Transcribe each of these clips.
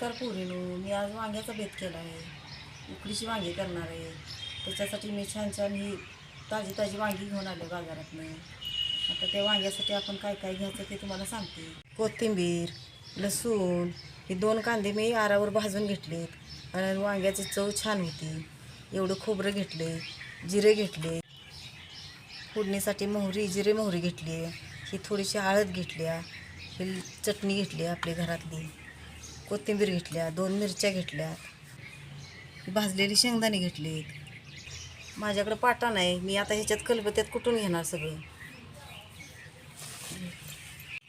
नमस्कार पोरीनो मी आज वांग्याचा बेत केला आहे उकडीची वांगी करणार आहे. त्याच्यासाठी मी छान छान ही ताजी ताजी वांगी घेऊन आले बाजारातनं. आता त्या वांग्यासाठी आपण काय काय घ्यायचं ते तुम्हाला सांगते. कोथिंबीर लसूण हे दोन कांदे मी आरावर भाजून घेतलेत. आणि वांग्याची चव छान होती. एवढं खोबरं घेतले जिरे घेतले. फोडणीसाठी मोहरी जिरे मोहरी घेतली. ही थोडीशी हळद घेतल्या. ही चटणी घेतली आपली घरातली. कोथिंबीर घेतल्या दोन मिरच्या घेतल्या भाजलेली शेंगदाणे घेतलीत. माझ्याकडं पाटा नाही मी आता ह्याच्यात खलबत्त्यात कुठून घेणार सगळं?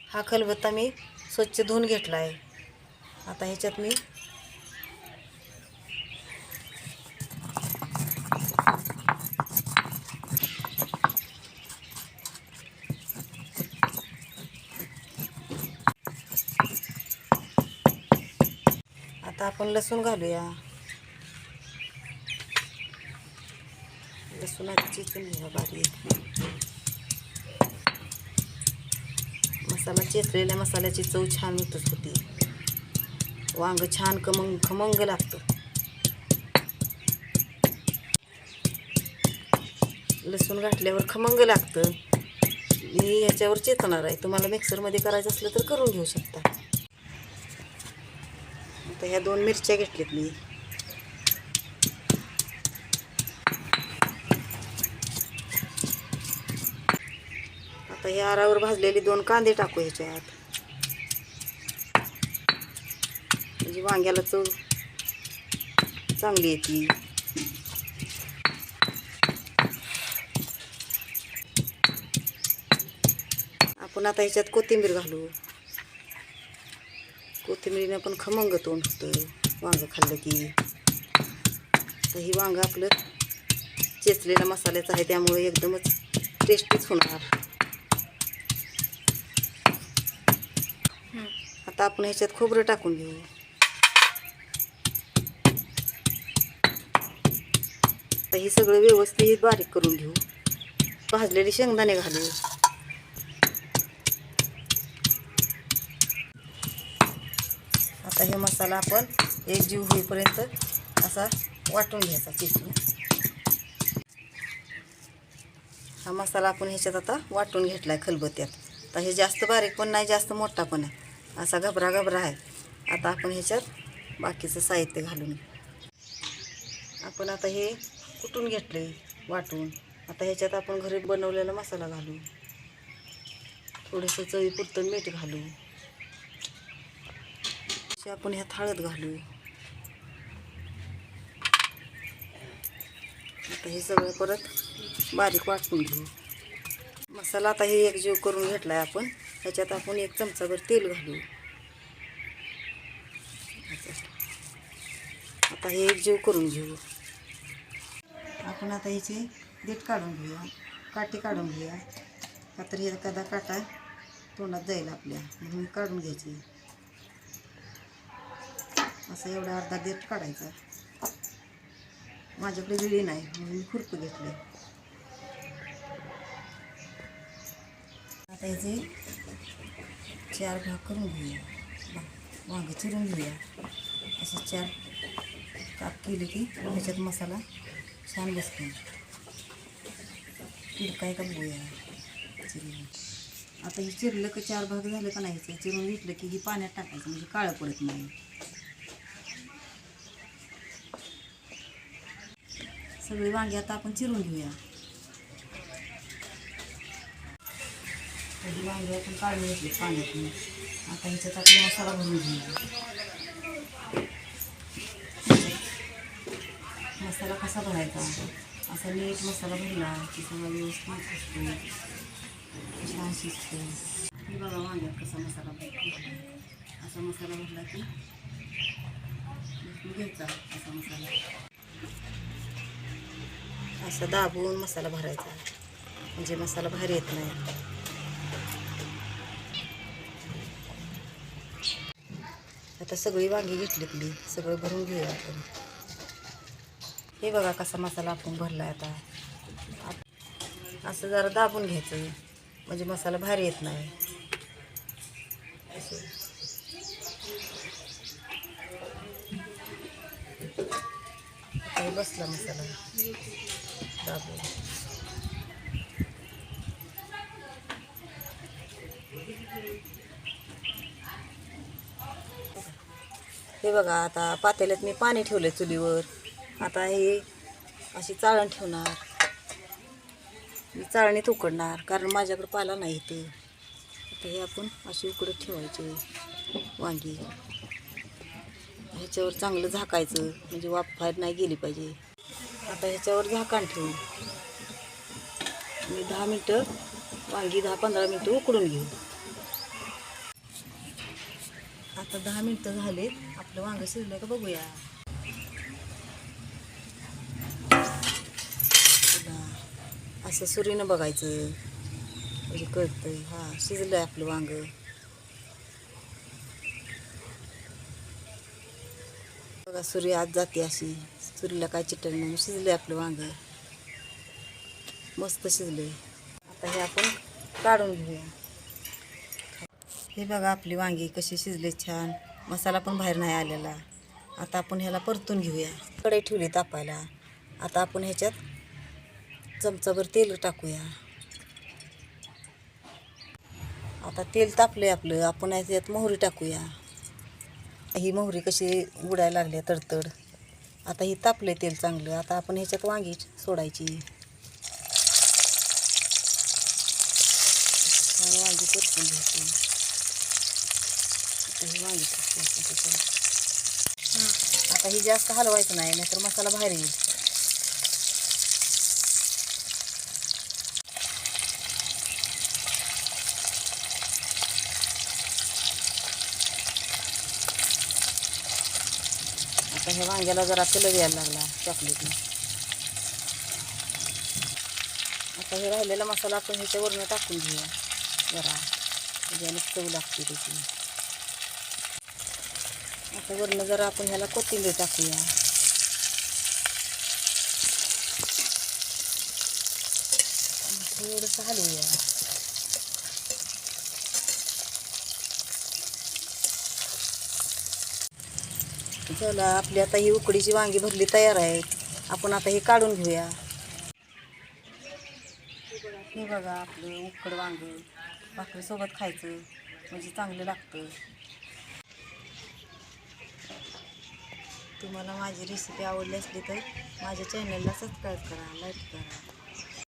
हा खलबत्ता मी स्वच्छ धुवून घेतला आहे आता ह्याच्यात मी आता आपण लसूण घालूया. लसूणाची चिकन घ्या बारीक. मसाला चेचलेल्या मसाल्याची चव छान मिळतच होती. वांग छान खमंग खमंग लागतं. लसूण घातल्यावर खमंग लागतं. मी याच्यावर चेतणार आहे. तुम्हाला मिक्सरमध्ये करायचं असलं तर करून घेऊ शकता. आता ह्या दोन मिरच्या घेतल्यात मी. आता ह्या आरावर भाजलेली दोन कांदे टाकू ह्याच्यात. म्हणजे वांग्याला चव चांगली येते. आपण आता ह्याच्यात कोथिंबीर घालू. कोथिंबीरीनं पण खमंग तोंड होतं. वांगं खाल्लं की. तर ही वांगं आपलं चेचलेल्या मसाल्याचं आहे त्यामुळे एकदमच टेस्टीच होणार. आता आपण ह्याच्यात खोबरं टाकून घेऊ. आता हे सगळं व्यवस्थित बारीक करून घेऊ. भाजलेले शेंगदाणे घालू. आता हे मसाला आपण एक जीव होईपर्यंत असा वाटून घ्यायचा चिचून. हा मसाला आपण ह्याच्यात आता वाटून घेतला आहे खलबत्त्यात. आता हे जास्त बारीक पण नाही जास्त मोठा पण आहे. असा घबरा घबरा आहे. आता आपण ह्याच्यात बाकीचं साहित्य घालून आपण आता हे कुटून घेतले वाटून. आता ह्याच्यात आपण घरी बनवलेला मसाला घालू. थोडंसं चवीपुरतं मीठ घालू. अशी आपण ह्यात हळद घालू आता हे सगळं परत बारीक वाटून घेऊ. मसाला आता हे एकजीव करून घेतला आहे आपण. ह्याच्यात आपण एक चमचाभर तेल घालू. आता हे एकजीव करून घेऊ. आपण आता ह्याचे देठ काढून घेऊया काठी काढून घेऊया. का तर एखादा काटा तोंडात जाईल आपल्या. म्हणून काढून घ्यायची. असं एवढा अर्धा देठ काढायचा. माझ्याकडे विळी नाही म्हणून मी खुरपं घेतले. आता याचे चार भाग करून घेऊया. वांगे चिरून घेऊया. असे चार काप केले की त्याच्यात मसाला छान बसतो. तिरकाय का बघूया चिरून. आता हे चिरलं का चार भाग झालं का नाही चिरून विटलं की ही पाण्यात टाकायचं म्हणजे काळं पडत नाही. सगळी वांगी आता आपण चिरून घेऊया. ही वांगी आपण काढून घेतली पाण्यातून. आता ह्याच्यात आपण मसाला भरून घेऊया. मसाला कसा भरायचा? असा नीट मसाला भरला की सगळा व्यवस्थित असतो. छान शिजतो. मी बघा वांग्यात कसा मसाला भरला असा मसाला भरला की घ्यायचा असा मसाला. असं दाबून मसाला भरायचा. म्हणजे मसाला बाहेर येत नाही. आता सगळी वांगी घेतली मी. सगळं भरून घेऊया आपण. हे बघा कसा मसाला आपण भरला आता. असं जरा दाबून घ्यायचं. म्हणजे मसाला बाहेर येत नाही. असं. बसला मसाला. दाबून हे बघा आता पातेल्यात मी पाणी ठेवलं चुलीवर. आता हे अशी चाळण ठेवणार. मी चाळणीत उकडणार कारण माझ्याकडे पाला नाही ते. आता हे आपण अशी उकडत ठेवायचे वांगी. ह्याच्यावर चांगलं झाकायचं म्हणजे वाफ बाहेर नाही गेली पाहिजे. आता ह्याच्यावर झाकण ठेवून. मी दहा मिनटं वांगी दहा पंधरा मिनटं उकडून घेऊ. आता दहा मिनटं झालेत. आपलं वांगं शिजलं का बघूया. असं सुरीनं बघायचं. म्हणजे कळतंय. हा शिजलं आहे आपलं वांगं. बघा सुरी आत जाते अशी. तुरीला काय चिटण नाही शिजलं आहे आपलं वांग. मस्त शिजले आता हे आपण काढून घेऊया. हे बघा आपली वांगी कशी शिजले छान. मसाला पण बाहेर नाही आलेला. आता आपण ह्याला परतून घेऊया. कढई ठेवली तापायला. आता आपण ह्याच्यात चमचाभर तेल टाकूया. आता तेल तापले आपलं. आपण ह्याच्यात मोहरी टाकूया. ही मोहरी कशी उडायला लागली आहे तडतड. आता ही तापले तेल चांगलं. आता आपण ह्याच्यात वांगी सोडायची. वांगी परतून घ्यायची. ही वांगी आता ही जास्त हलवायचं नाही नाहीतर मसाला बाहेर येईल. आता ह्या वांग्याला जरा कलर यायला लागला चॉकलेटने आता हे राहिलेला मसाला आपण ह्याच्यावरनं टाकून घेऊया. जरा. म्हणजे आणि चव लागते त्याची. आता वरनं जरा आपण ह्याला कोथिंबीर टाकूया. थोडंसं हलवूया. चला आपली आता ही उकडीची वांगी भरली तयार आहेत आपण आता हे काढून घेऊया. हे बघा आपलं उकड वांग भाकरीसोबत खायचं म्हणजे चांगलं लागतं तुम्हाला माझी रेसिपी आवडली असली तर माझ्या चॅनलला सबस्क्राईब करा लाईक करा.